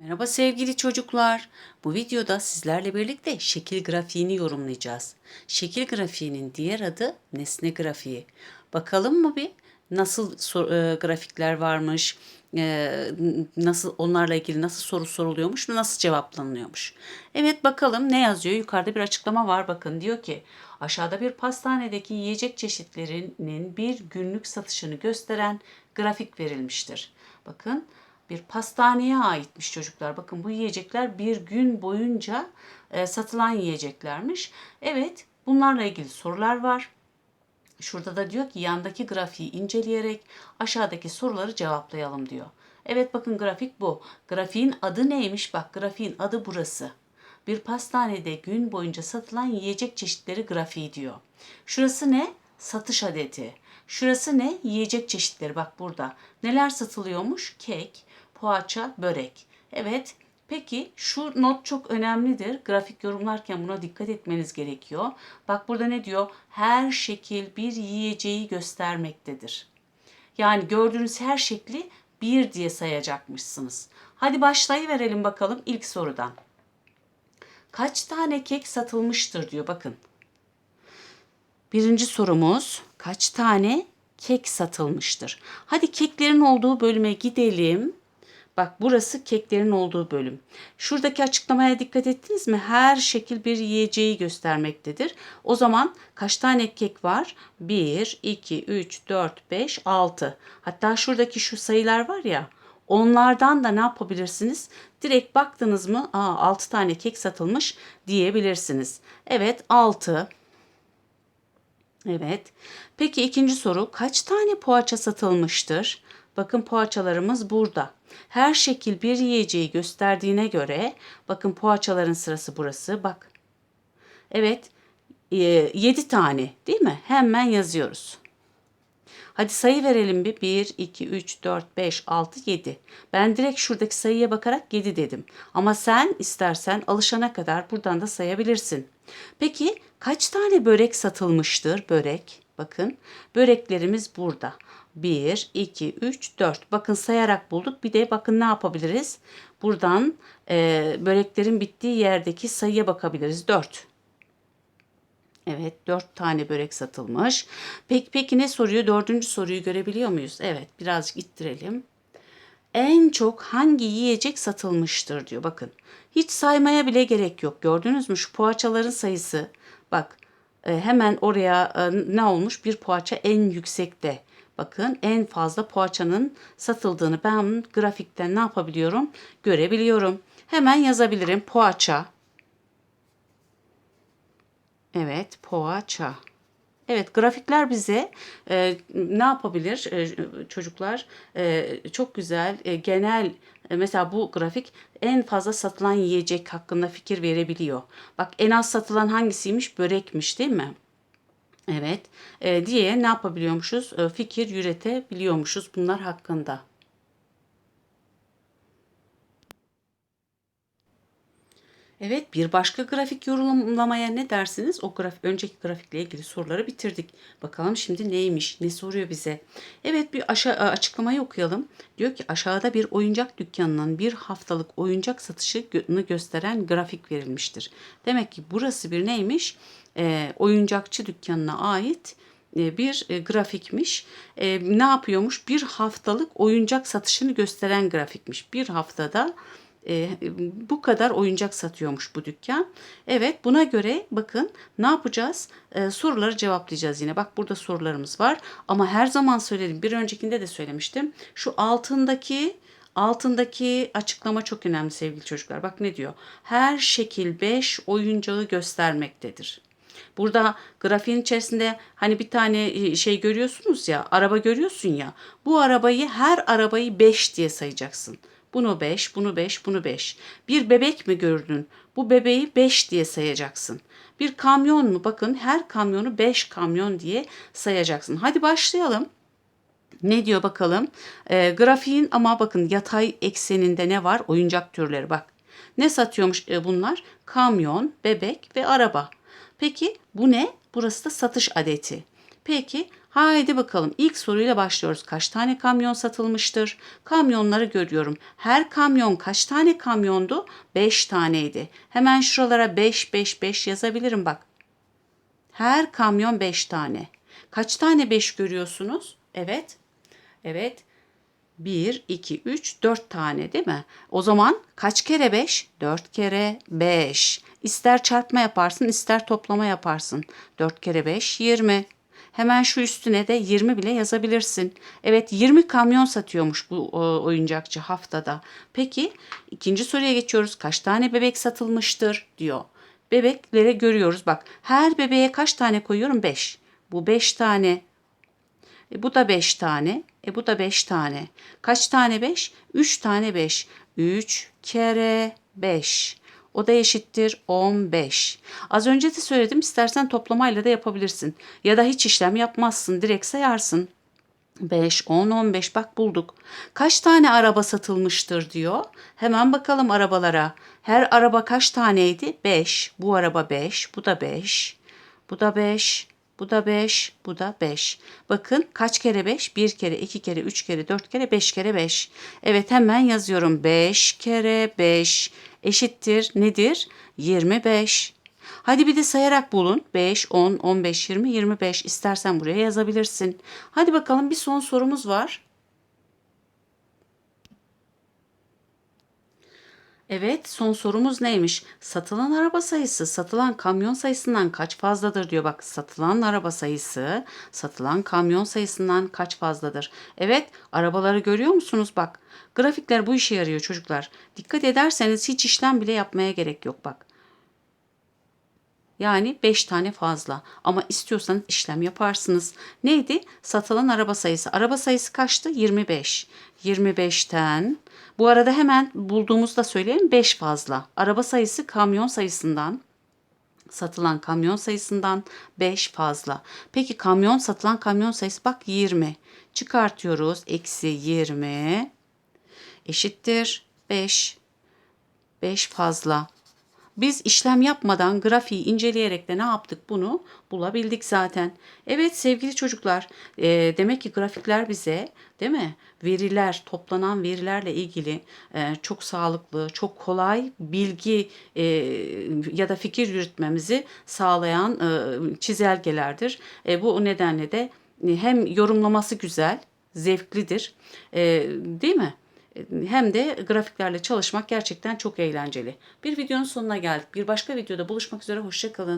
Merhaba sevgili çocuklar. Bu videoda sizlerle birlikte şekil grafiğini yorumlayacağız. Şekil grafiğinin diğer adı nesne grafiği. Bakalım mı bir nasıl e, grafikler varmış, e, nasıl onlarla ilgili nasıl soru soruluyormuş, nasıl cevaplanıyormuş. Evet bakalım ne yazıyor? Yukarıda bir açıklama var bakın diyor ki aşağıda bir pastanedeki yiyecek çeşitlerinin bir günlük satışını gösteren grafik verilmiştir. Bakın bir pastaneye aitmiş çocuklar. Bakın bu yiyecekler bir gün boyunca e, satılan yiyeceklermiş. Evet bunlarla ilgili sorular var. Şurada da diyor ki yandaki grafiği inceleyerek aşağıdaki soruları cevaplayalım diyor. Evet bakın grafik bu. Grafiğin adı neymiş? Bak grafiğin adı burası. Bir pastanede gün boyunca satılan yiyecek çeşitleri grafiği diyor. Şurası ne? Satış adeti. Şurası ne? Yiyecek çeşitleri. Bak burada. Neler satılıyormuş? Kek, poğaça, börek. Evet. Peki şu not çok önemlidir. Grafik yorumlarken buna dikkat etmeniz gerekiyor. Bak burada ne diyor? Her şekil bir yiyeceği göstermektedir. Yani gördüğünüz her şekli bir diye sayacakmışsınız. Hadi başlayıverelim bakalım ilk sorudan. Kaç tane kek satılmıştır diyor bakın. Birinci sorumuz kaç tane kek satılmıştır? Hadi keklerin olduğu bölüme gidelim. Bak burası keklerin olduğu bölüm. Şuradaki açıklamaya dikkat ettiniz mi? Her şekil bir yiyeceği göstermektedir. O zaman kaç tane kek var? 1, 2, 3, 4, 5, 6. Hatta şuradaki şu sayılar var ya onlardan da ne yapabilirsiniz? Direkt baktınız mı? Aa 6 tane kek satılmış diyebilirsiniz. Evet 6. Evet. Peki ikinci soru kaç tane poğaça satılmıştır? Bakın poğaçalarımız burada. Her şekil bir yiyeceği gösterdiğine göre bakın poğaçaların sırası burası. Bak. Evet. 7 tane değil mi? Hemen yazıyoruz. Hadi sayı verelim bir. 1, 2, 3, 4, 5, 6, 7. Ben direkt şuradaki sayıya bakarak 7 dedim. Ama sen istersen alışana kadar buradan da sayabilirsin. Peki kaç tane börek satılmıştır? Börek. Bakın böreklerimiz burada. 1, 2, 3, 4. Bakın sayarak bulduk. Bir de bakın ne yapabiliriz? Buradan e, böreklerin bittiği yerdeki sayıya bakabiliriz. 4. Evet dört tane börek satılmış. Peki, peki ne soruyor? Dördüncü soruyu görebiliyor muyuz? Evet birazcık ittirelim. En çok hangi yiyecek satılmıştır diyor. Bakın hiç saymaya bile gerek yok. Gördünüz mü şu poğaçaların sayısı. Bak e, hemen oraya e, ne olmuş? Bir poğaça en yüksekte. Bakın en fazla poğaçanın satıldığını ben grafikten ne yapabiliyorum? Görebiliyorum. Hemen yazabilirim poğaça. Evet, poğaça. Evet, grafikler bize e, ne yapabilir e, çocuklar? E, çok güzel, e, genel, e, mesela bu grafik en fazla satılan yiyecek hakkında fikir verebiliyor. Bak en az satılan hangisiymiş? Börekmiş değil mi? Evet, e, diye ne yapabiliyormuşuz? E, fikir üretebiliyormuşuz bunlar hakkında. Evet bir başka grafik yorumlamaya ne dersiniz? O grafik önceki grafikle ilgili soruları bitirdik. Bakalım şimdi neymiş? Ne soruyor bize? Evet bir aşağı açıklamayı okuyalım. Diyor ki aşağıda bir oyuncak dükkanının bir haftalık oyuncak satışını gösteren grafik verilmiştir. Demek ki burası bir neymiş? Ee, oyuncakçı dükkanına ait e, bir e, grafikmiş. E, ne yapıyormuş? Bir haftalık oyuncak satışını gösteren grafikmiş. Bir haftada e, bu kadar oyuncak satıyormuş bu dükkan. Evet buna göre bakın ne yapacağız? E, soruları cevaplayacağız yine. Bak burada sorularımız var. Ama her zaman söyledim. Bir öncekinde de söylemiştim. Şu altındaki Altındaki açıklama çok önemli sevgili çocuklar. Bak ne diyor? Her şekil 5 oyuncağı göstermektedir. Burada grafiğin içerisinde hani bir tane şey görüyorsunuz ya, araba görüyorsun ya. Bu arabayı her arabayı 5 diye sayacaksın. Bunu 5, bunu 5, bunu 5. Bir bebek mi gördün? Bu bebeği 5 diye sayacaksın. Bir kamyon mu? Bakın her kamyonu 5 kamyon diye sayacaksın. Hadi başlayalım. Ne diyor bakalım? E, grafiğin ama bakın yatay ekseninde ne var? Oyuncak türleri bak. Ne satıyormuş e, bunlar? Kamyon, bebek ve araba. Peki bu ne? Burası da satış adeti. Peki Haydi bakalım ilk soruyla başlıyoruz. Kaç tane kamyon satılmıştır? Kamyonları görüyorum. Her kamyon kaç tane kamyondu? 5 taneydi. Hemen şuralara 5 5 5 yazabilirim bak. Her kamyon 5 tane. Kaç tane 5 görüyorsunuz? Evet. Evet. 1, 2, 3, 4 tane değil mi? O zaman kaç kere 5? 4 kere 5. İster çarpma yaparsın ister toplama yaparsın. 4 kere 5 20. Hemen şu üstüne de 20 bile yazabilirsin. Evet 20 kamyon satıyormuş bu oyuncakçı haftada. Peki ikinci soruya geçiyoruz. Kaç tane bebek satılmıştır diyor. Bebeklere görüyoruz bak. Her bebeğe kaç tane koyuyorum? 5. Bu 5 tane. E, bu da 5 tane. E bu da 5 tane. Kaç tane 5? 3 tane 5. 3 kere 5. O da eşittir 15. Az önce de söyledim istersen toplamayla da yapabilirsin. Ya da hiç işlem yapmazsın direkt sayarsın. 5, 10, 15 bak bulduk. Kaç tane araba satılmıştır diyor. Hemen bakalım arabalara. Her araba kaç taneydi? 5. Bu araba 5, bu da 5. Bu da 5, bu da 5, bu da 5. Bakın kaç kere 5? 1 kere, 2 kere, 3 kere, 4 kere, 5 kere 5. Evet hemen yazıyorum. 5 kere 5 eşittir nedir? 25. Hadi bir de sayarak bulun. 5, 10, 15, 20, 25. İstersen buraya yazabilirsin. Hadi bakalım bir son sorumuz var. Evet, son sorumuz neymiş? Satılan araba sayısı satılan kamyon sayısından kaç fazladır diyor. Bak, satılan araba sayısı satılan kamyon sayısından kaç fazladır? Evet, arabaları görüyor musunuz? Bak, grafikler bu işe yarıyor çocuklar. Dikkat ederseniz hiç işlem bile yapmaya gerek yok bak. Yani 5 tane fazla. Ama istiyorsanız işlem yaparsınız. Neydi? Satılan araba sayısı. Araba sayısı kaçtı? 25. 25'ten bu arada hemen bulduğumuzda söyleyelim 5 fazla. Araba sayısı kamyon sayısından satılan kamyon sayısından 5 fazla. Peki kamyon satılan kamyon sayısı bak 20. Çıkartıyoruz. Eksi 20 eşittir 5. 5 fazla. Biz işlem yapmadan grafiği inceleyerek de ne yaptık bunu bulabildik zaten. Evet sevgili çocuklar e, demek ki grafikler bize değil mi veriler toplanan verilerle ilgili e, çok sağlıklı çok kolay bilgi e, ya da fikir yürütmemizi sağlayan e, çizelgelerdir. E, bu nedenle de hem yorumlaması güzel zevklidir e, değil mi? Hem de grafiklerle çalışmak gerçekten çok eğlenceli. Bir videonun sonuna geldik. Bir başka videoda buluşmak üzere. Hoşçakalın.